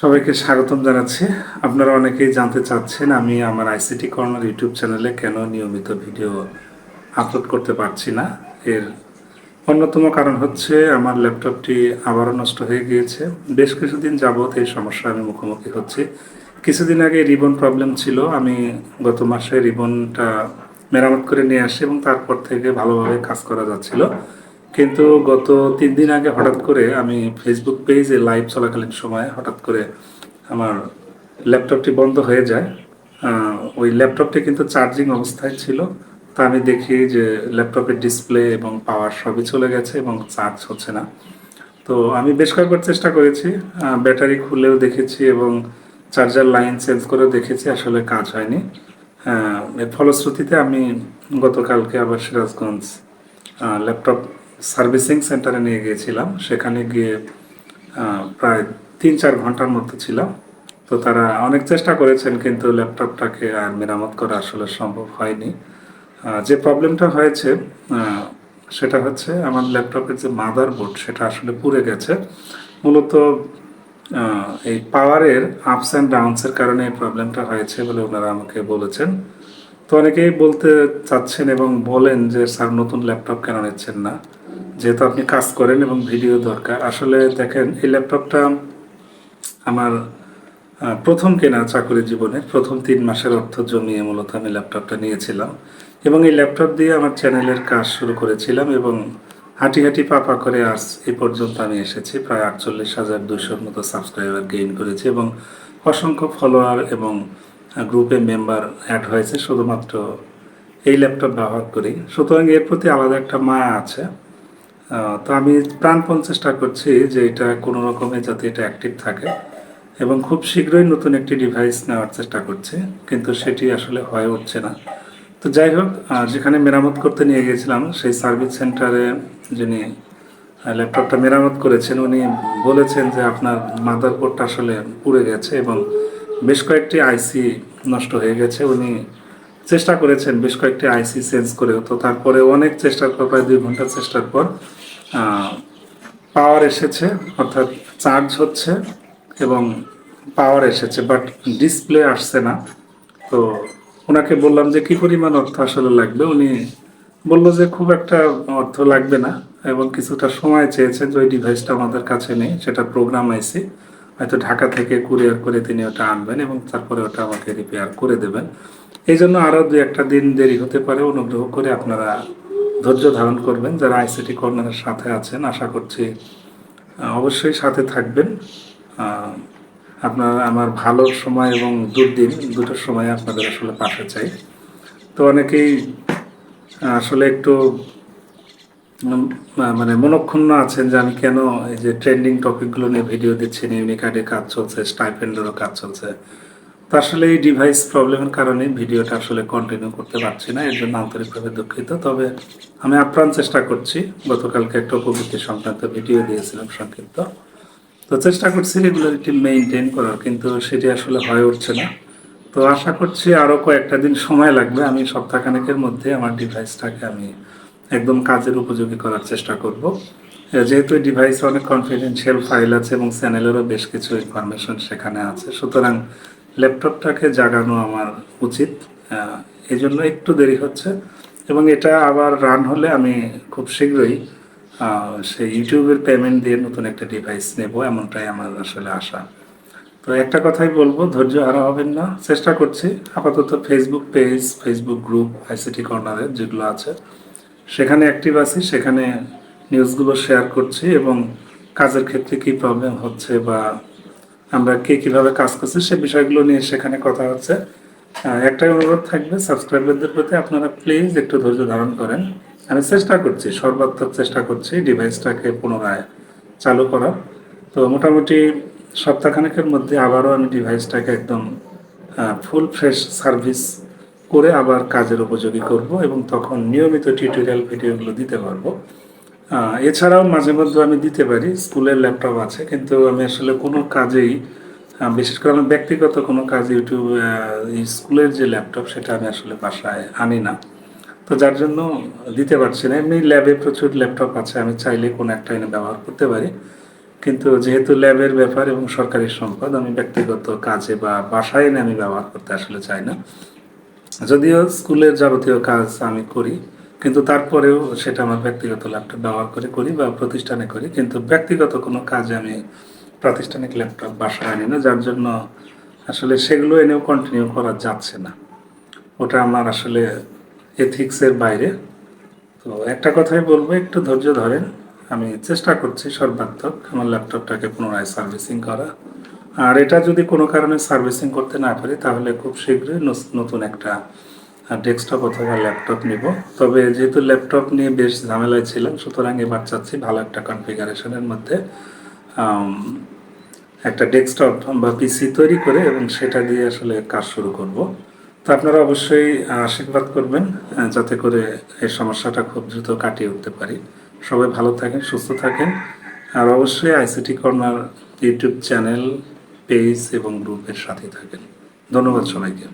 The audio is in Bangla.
সবাইকে স্বাগতম জানাচ্ছি। আপনারা অনেকেই জানতে চাচ্ছেন আমি আমার আইসিটি কর্নার ইউটিউব চ্যানেলে কেন নিয়মিত ভিডিও আপলোড করতে পারছি না। এর অন্যতম কারণ হচ্ছে আমার ল্যাপটপটি আবারও নষ্ট হয়ে গিয়েছে। বেশ কিছুদিন যাবৎ এই সমস্যা আমি মুখোমুখি হচ্ছি। কিছুদিন আগে রিবন প্রবলেম ছিল। আমি গত মাসে রিবনটা মেরামত করে নিয়ে আসি এবং তারপর থেকে ভালোভাবে কাজ করা যাচ্ছিল। কিন্তু গত তিন দিন আগে হঠাৎ করে আমি ফেসবুক পেজে লাইভ চলাকালীন সময় হঠাৎ করে আমার ল্যাপটপটি বন্ধ হয়ে যায়। ওই ল্যাপটপটি কিন্তু চার্জিং অবস্থায় ছিল। তা আমি দেখি যে ল্যাপটপের ডিসপ্লে এবং পাওয়ার সবই চলে গেছে এবং চার্জ হচ্ছে না। তো আমি বেশ কয়েকবার চেষ্টা করেছি ব্যাটারি খুলেও দেখেছি এবং চার্জার লাইন চেঞ্জ করেও দেখেছি, আসলে কাজ হয়নি। এর ফলশ্রুতিতে আমি গতকালকে আবার সিরাজগঞ্জ ল্যাপটপ সার্ভিসিং সেন্টারে নিয়ে গিয়েছিলাম। সেখানে গিয়ে প্রায় তিন চার ঘণ্টার মতো ছিলাম। তো তারা অনেক চেষ্টা করেছেন, কিন্তু ল্যাপটপটাকে আর মেরামত করা আসলে সম্ভব হয়নি। যে প্রবলেমটা হয়েছে সেটা হচ্ছে আমার ল্যাপটপের যে মাদার বোর্ড সেটা আসলে পুড়ে গেছে। মূলত এই পাওয়ারের আপস অ্যান্ড ডাউনসের কারণে এই প্রবলেমটা হয়েছে বলে ওনারা আমাকে বলেছেন। তো অনেকেই বলতে চাচ্ছেন এবং বলেন যে, স্যার, নতুন ল্যাপটপ কেন নিচ্ছেন না? যেহেতু আপনি কাজ করেন এবং ভিডিও দরকার, আসলে দেখেন এই ল্যাপটপটা আমার প্রথম কেনা চাকরি জীবনে প্রথম তিন মাসের অর্থ জমিয়ে মূলত আমি ল্যাপটপটা নিয়েছিলাম এবং এই ল্যাপটপ দিয়ে আমার চ্যানেলের কাজ শুরু করেছিলাম এবং হাঁটি হাঁটি পাপা করে আজ এ পর্যন্ত আমি এসেছি। প্রায় আটচল্লিশ হাজার দুশোর মতো সাবস্ক্রাইবার গেইন করেছি এবং অসংখ্য ফলোয়ার এবং গ্রুপে মেম্বার অ্যাড হয়েছে। শুধুমাত্র এই ল্যাপটপ ব্যবহার করি। সুতরাং এর প্রতি আলাদা একটা মায়া আছে। তো আমি প্রাণপণ চেষ্টা করছি যে এটা কোনো রকমে যাতে এটা অ্যাক্টিভ থাকে এবং খুব শীঘ্রই নতুন একটি ডিভাইস নেওয়ার চেষ্টা করছি, কিন্তু সেটি আসলে হয়ে উঠছে না। তো যাই হোক যেখানে মেরামত করতে নিয়ে গিয়েছিলাম, সেই সার্ভিস সেন্টারে যিনি ল্যাপটপটা মেরামত করেছেন, উনি বলেছেন যে আপনার মাদার বোর্ডটা আসলে পুড়ে গেছে এবং বেশ কয়েকটি আইসি নষ্ট হয়ে গেছে। উনি চেষ্টা করেছেন বেশ কয়েকটি আইসি চেঞ্জ করে তো তারপরে অনেক চেষ্টার পর, প্রায় দুই ঘণ্টা চেষ্টার পর পাওয়ার এসেছে, অর্থাৎ চার্জ হচ্ছে এবং পাওয়ার এসেছে বাট ডিসপ্লে আসছে না। তো ওনাকে বললাম যে, কি পরিমাণ অর্থ আসলে লাগবে? উনি বলল যে, খুব একটা অর্থ লাগবে না এবং কিছুটা সময় চেয়েছেন যে, ওই ডিভাইসটা আমাদের কাছে নেই, সেটা প্রোগ্রাম আইসি। হয়তো ঢাকা থেকে কুরিয়ার করে তিনি ওটা আনবেন এবং তারপরে ওটা আমাকে রিপেয়ার করে দেবেন। এই জন্য আরও দু একটা দিন দেরি হতে পারে, অনুগ্রহ করে আপনারা ধৈর্য ধারণ করবেন যারা আইসিটি কর্নারের সাথে আছেন, আশা করছি অবশ্যই সাথে থাকবেন। আপনার, আমার ভালো সময় এবং দুর্দিন দুটোর সময় আপনাদের আসলে পাশে চাই। তো অনেকেই আসলে একটু মানে মনক্ষুণ্ণ আছেন যে আমি কেন এই যে ট্রেন্ডিং টপিকগুলো নিয়ে ভিডিও দিচ্ছি ইউনিকার্ডে কাজ চলছে স্টাইপেন্ডেরও কাজ চলছে। আসলে এই ডিভাইস প্রবলেমের কারণে ভিডিওটা আসলে কন্টিনিউ করতে পারছি না, এর জন্য আন্তরিকভাবে দুঃখিত। তবে আমি আপ্রাণ চেষ্টা করছি। গতকালকে একটা উপবৃত্তি সংক্রান্ত ভিডিও দিয়েছিলাম সংক্ষিপ্ত। তো চেষ্টা করছি রেগুলারিটি মেনটেন করার, কিন্তু সেটি আসলে হয়ে উঠছে না। তো আশা করছি আরও কয়েকটা দিন সময় লাগবে। আমি সপ্তাহখানেকের মধ্যে আমার ডিভাইসটাকে আমি একদম কাজের উপযোগী করার চেষ্টা করব। যেহেতু ডিভাইসে অনেক কনফিডেন্সিয়াল ফাইল আছে এবং চ্যানেলেরও বেশ কিছু ইনফরমেশন সেখানে আছে। সুতরাং ল্যাপটপটাকে জাগানো আমার উচিত এই জন্য একটু দেরি হচ্ছে। এবং এটা আবার রান হলে আমি খুব শীঘ্রই সেই ইউটিউবের পেমেন্ট দিয়ে নতুন একটা ডিভাইস নেব, এমনটাই আমার আসলে আশা। তো একটা কথাই বলব, ধৈর্য হারা হবেন না। চেষ্টা করছি, আপাতত Facebook page Facebook group ICT কর্নারে যেগুলো আছে, সেখানে অ্যাক্টিভ আছি, সেখানে নিউজগুলো শেয়ার করছি এবং কাজের ক্ষেত্রে কি প্রবলেম হচ্ছে বা আমরা কে কীভাবে কাজ করছি সে বিষয়গুলো নিয়ে সেখানে কথা হচ্ছে। একটাই অনুরোধ থাকবে, সাবস্ক্রাইবারদের প্রতি আপনারা প্লিজ একটু ধৈর্য ধারণ করেন। আমি চেষ্টা করছি, সর্বাত্মক চেষ্টা করছি ডিভাইসটাকে পুনরায় চালু করার। তো মোটামুটি সপ্তাহখানেকের মধ্যে আবারও আমি ডিভাইসটাকে একদম ফুল ফ্রেশ সার্ভিস করে আবার কাজের উপযোগী করব এবং তখন নিয়মিত টিউটোরিয়াল ভিডিওগুলো দিতে পারব। এছাড়াও মাঝে মধ্যে আমি দিতে পারি, স্কুলের ল্যাপটপ আছে, কিন্তু আমি আসলে কোনো কাজেই বিশেষ করে আমার ব্যক্তিগত কোনো কাজ ইউটিউব স্কুলের যে ল্যাপটপ সেটা আমি আসলে বাসায় আনি না। তো যার জন্য দিতে পারছি না। এমনি ল্যাবে প্রচুর ল্যাপটপ আছে, আমি চাইলে কোনো একটা এনে ব্যবহার করতে পারি। কিন্তু যেহেতু ল্যাবের ব্যাপার এবং সরকারি সম্পদ, আমি ব্যক্তিগত কাজে বা বাসায় এনে আমি ব্যবহার করতে আসলে চাই না। যদিও স্কুলের যাবতীয় কাজ আমি করি কিন্তু তারপরেও সেটা আমার ব্যক্তিগত ল্যাপটপ ব্যবহার করে করি বা প্রতিষ্ঠানে করি, কিন্তু ব্যক্তিগত কোনো কাজে আমি প্রাতিষ্ঠানিক ল্যাপটপ বাসায় আনি না, যার জন্য আসলে সেগুলো এনেও কন্টিনিউ করা যাচ্ছে না। ওটা আমার আসলে এথিক্সের বাইরে। তো একটা কথাই বলব, একটু ধৈর্য ধরেন, আমি চেষ্টা করছি সর্বাত্মক আমার ল্যাপটপটাকে পুনরায় সার্ভিসিং করা। আর এটা যদি কোনো কারণে সার্ভিসিং করতে না পারি, তাহলে খুব শীঘ্রই নতুন একটা ডেস্কটপ অথবা ল্যাপটপ নিব। তবে যেহেতু ল্যাপটপ নিয়ে বেশ ঝামেলায় ছিলাম, সুতরাং এবার চাচ্ছি ভালো একটা কনফিগারেশনের মধ্যে একটা ডেস্কটপ বা পিসি তৈরি করে এবং সেটা দিয়ে আসলে কাজ শুরু করব। তো আপনারা অবশ্যই আশীর্বাদ করবেন যাতে করে এই সমস্যাটা খুব দ্রুত কাটিয়ে উঠতে পারি। সবাই ভালো থাকেন, সুস্থ থাকেন। আর অবশ্যই ICT corner YouTube channel page এবং গ্রুপের সাথে থাকেন। ধন্যবাদ সবাইকে।